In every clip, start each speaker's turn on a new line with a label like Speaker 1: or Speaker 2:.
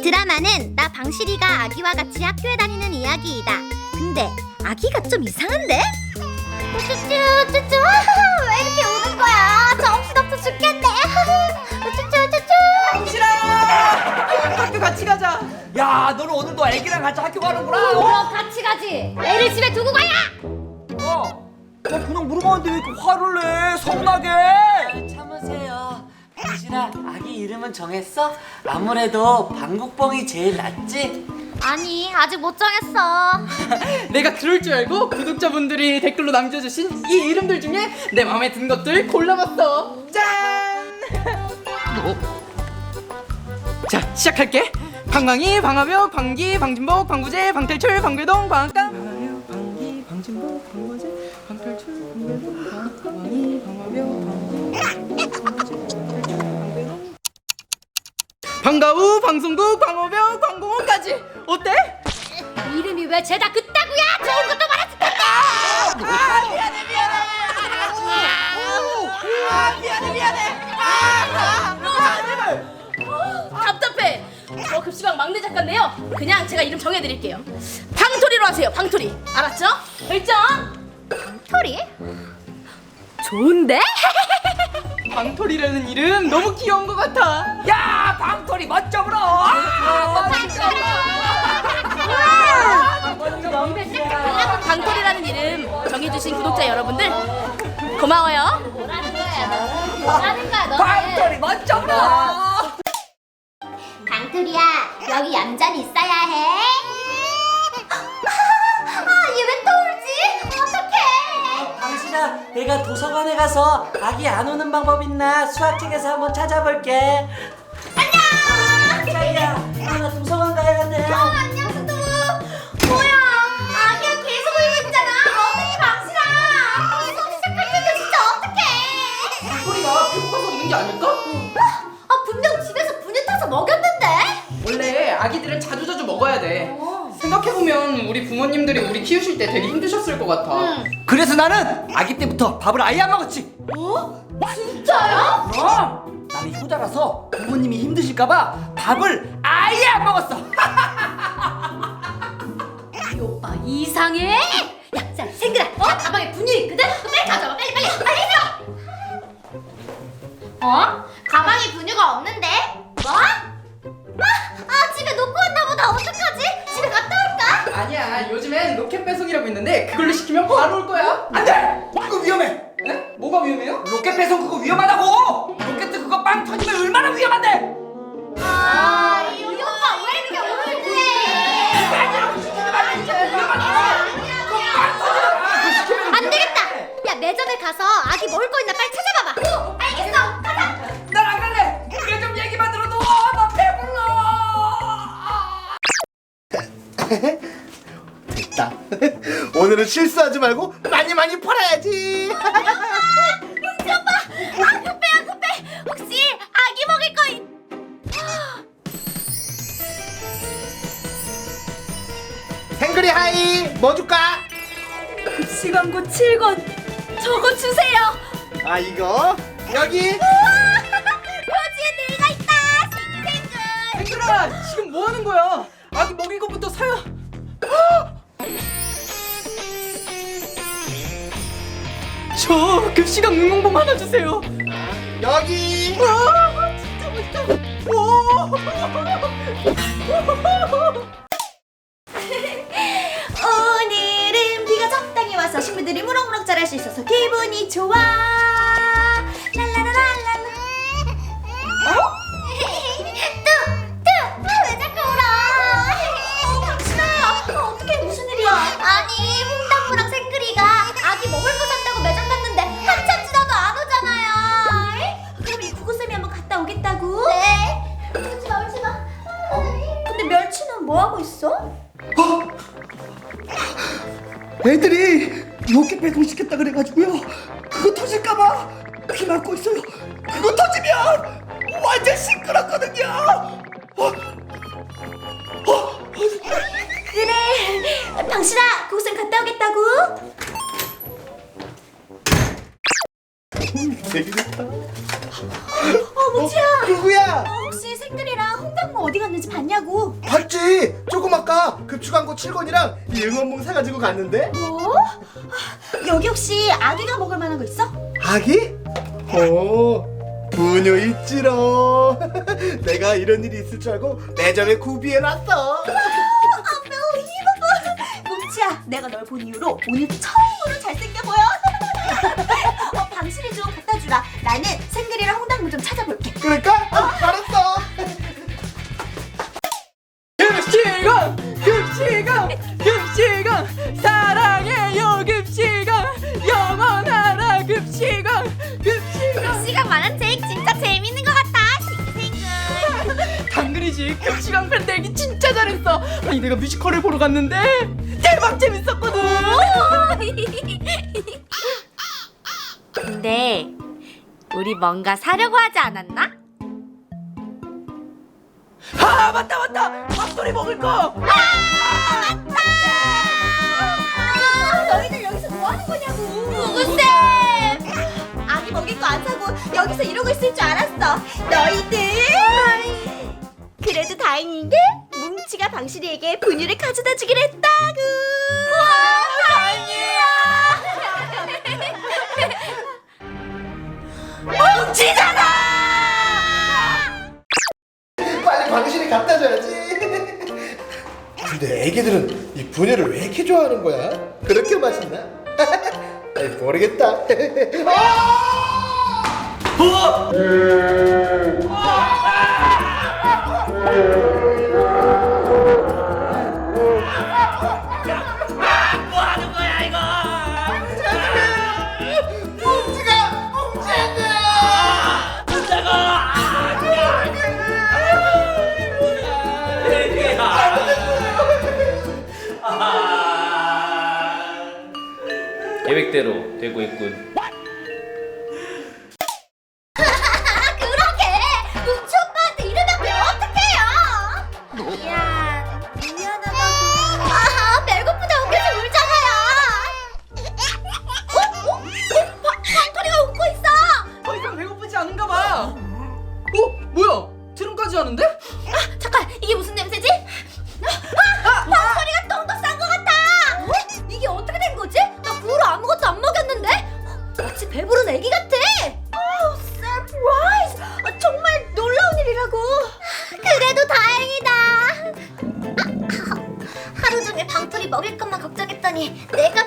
Speaker 1: 이 드라마는 나 방실이가 아기와 같이 학교에 다니는 이야기이다. 근데 아기가 좀 이상한데? 쭈쭈 쭈쭈 왜 이렇게 우는 거야? 정신없어 죽겠네. 쭈쭈 쭈쭈.
Speaker 2: 싫어! 학교 같이 가자.
Speaker 3: 야, 너는 오늘도 애기랑 같이 학교 가는구나. 어?
Speaker 1: 그럼 같이 가지. 애를 집에 두고 가야.
Speaker 3: 어? 어, 그냥 물어봤는데 왜 이렇게 화를 내? 서운하게.
Speaker 4: 참으세요. 당신아, 아기 이름은 정했어? 아무래도 방국봉이 제일 낫지?
Speaker 1: 아니 아직 못 정했어.
Speaker 2: 내가 그럴 줄 알고 구독자분들이 댓글로 남겨주신 이 이름들 중에 내 마음에 든 것들 골라봤어. 짠! 자, 시작할게. 방광이, 방화벽, 방기, 방진복, 방구제, 방탈출, 방괴동, 방앗간. 방가우, 방송국, 방어벽, 방공원까지 어때?
Speaker 1: 이름이 왜 죄다 그따구야? 좋은 것도 말해줄 텐데.
Speaker 5: 답답해. 저 급식왕 막내 작가인데요. 그냥 제가 이름 정해드릴게요. 방토리로 하세요. 방토리. 알았죠? 결정.
Speaker 1: 토리?
Speaker 5: 좋은데?
Speaker 2: 방토리라는 이름 너무 귀여운 것 같아.
Speaker 3: 야, 방토리 멋져 불어. 아, 멋져.
Speaker 5: 방토리라는 이름 정해주신 구독자 여러분들 고마워요.
Speaker 1: 뭐라는 거야? 뭐라는 거야 너는?
Speaker 3: 방토리 멋져 불어.
Speaker 1: 방토리야 여기 얌전히 있어야 해. 아,
Speaker 4: 내가 도서관에 가서 아기 안 오는 방법 있나 수학책에서 한번 찾아볼게. 안녕! 자기야, 나 도서관 가야 돼.
Speaker 1: 어 안녕
Speaker 2: 때 되게 힘드셨을 것 같아.
Speaker 3: 그래서 나는 아기 때부터 밥을 아예 안 먹었지.
Speaker 1: 진짜요?
Speaker 3: 그럼 나는 효자라서 부모님이 힘드실까봐 밥을 아예 안 먹었어.
Speaker 1: 이 오빠 이상해. 야, 자, 생그라. 어? 가방에 분유 있거든. 빨리 가져와. 빨리 빨리. 빨리 해줘. 어? 가방에 분유가 없는데?
Speaker 2: 있는데 그걸로 시키면 바로 올 거야.
Speaker 3: 안 돼. 그거 위험해.
Speaker 2: 에? 뭐가 위험해요?
Speaker 3: 로켓 배송 그거 위험하다고.
Speaker 6: 실수하지 말고 많이 많이 팔아야지.
Speaker 1: 웅지 오빠. 아, 급해요, 급해. 혹시 아기 먹을 거 있...
Speaker 6: 생그리 하이 뭐 줄까?
Speaker 5: 급식 광고 7권 저거 주세요.
Speaker 6: 아 이거 여기
Speaker 1: 표지에 내가 있다. 싱글싱글.
Speaker 2: 생들아, 지금 뭐 하는 거야? 아기 먹일 것부터 사요. 저 급식왕 응용봉 하나 주세요.
Speaker 6: 여기
Speaker 2: 와, 진짜 멋있다. 오.
Speaker 1: 오늘은 비가 적당히 와서 식물들이 무럭무럭 자랄 수 있어서 기분이 좋아. 하고 있어?
Speaker 3: 애들이 로켓 배송 시켰다 그래가지고요. 그거 터질까봐 비 맞고 있어요. 그거 터지면 완전 시끄럽거든요. 어? 어?
Speaker 1: 그래 당신아 그곳은 갔다 오겠다고?
Speaker 6: 좋다.
Speaker 1: 어 무지야
Speaker 6: 누구야?
Speaker 1: 혹시 생글이랑 홍당무 어디 갔는지
Speaker 5: 봤냐고.
Speaker 6: 급축광고 7권이랑 이 응원봉 사가지고 갔는데
Speaker 5: 뭐? 아, 여기 혹시 아기가 먹을 만한 거 있어?
Speaker 6: 아기? 어 분유 있지롱 내가 이런 일이 있을 줄 알고 매점에 구비해놨어
Speaker 5: 아우 이봐봐. 뭉치야, 내가 널 본 이후로 오늘 처음으로 잘생겨 보여. 어, 방실이 좀 갖다 주라. 나는 생글이랑 홍당무 좀 찾아볼게.
Speaker 6: 그럴까? 어,
Speaker 2: 아니 내가 뮤지컬을 보러 갔는데 대박 재밌었거든
Speaker 5: 근데 우리 뭔가 사려고 하지 않았나?
Speaker 2: 아 맞다 맞다 밥돌이 먹을 거
Speaker 5: 너희들 여기서 뭐 하는 거냐고. 누구쌤? 아기 먹일 거 안 사고 여기서 이러고 있을 줄 알았어. 너희 방실이에게 분유를 가져다 주기로 했다고. 와, 다행이야. 뭉치잖아.
Speaker 6: 빨리 방실이 갖다 줘야지 근데 애기들은 이 분유를 왜 이렇게 좋아하는 거야? 그렇게 맛있나? 아이, 모르겠다 아!
Speaker 1: 계획대로 되고 있군.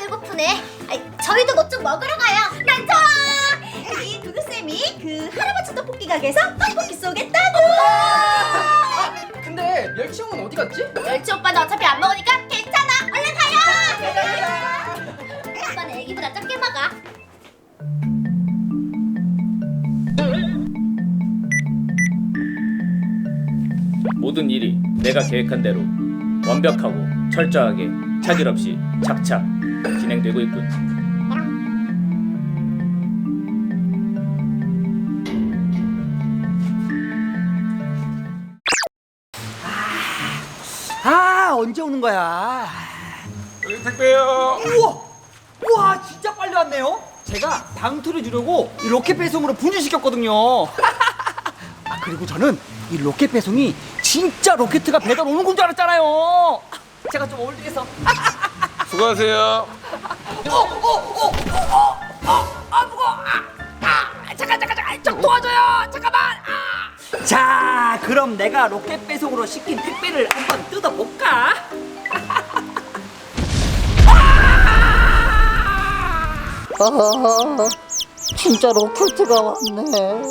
Speaker 5: 배고프네. 아이, 저희도 뭐 좀 먹으러 가요. 난 좋아 우리 두두쌤이 그 할아버지 떡볶이 가게에서 떡볶이 쏘겠다고!
Speaker 2: 근데 멸치 형은 어디 갔지?
Speaker 5: 멸치 오빠는 어차피 안 먹으니까 괜찮아. 얼른 가요! 오빠는 애기보다 적게 먹어.
Speaker 1: 모든 일이 내가 계획한 대로 완벽하고 철저하게 차질 없이 착착 진행되고 있군.
Speaker 3: 아 언제 오는 거야?
Speaker 6: 택배요
Speaker 3: 우와 와 진짜 빨리 왔네요. 제가 방토를 주려고 이 로켓 배송으로 분유시켰거든요. 아 그리고 저는 이 로켓 배송이 진짜 로켓가 배달 오는 건 줄 알았잖아요. 제가 좀 어울리겠어.
Speaker 6: 수고하세요.
Speaker 3: 자, 그럼 내가 로켓 배송으로 시킨 택배를 한번 뜯어볼까?
Speaker 7: 아, 진짜 로켓가 왔네.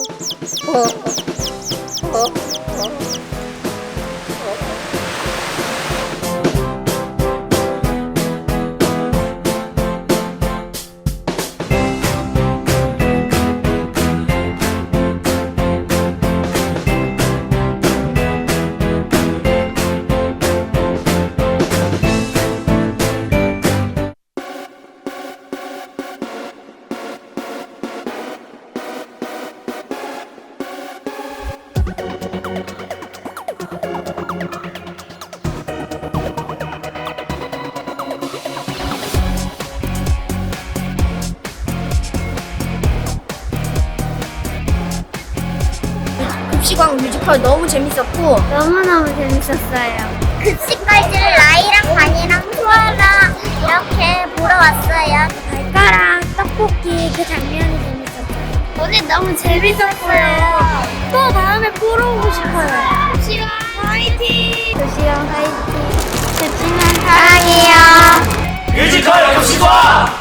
Speaker 8: 이광 뮤지컬 너무 재밌었고 너무너무 재밌었어요. 그 급식까지를 아이랑 반이랑 소아랑 이렇게 보러 왔어요. 발가락 떡볶이 그 장면이 재밌었어요. 오늘 너무 재밌었어요. 또 다음에 보러 오고 싶어요. 도시랑 화이팅! 도시랑 화이팅! 도시랑 사랑해요. 뮤지컬 역시과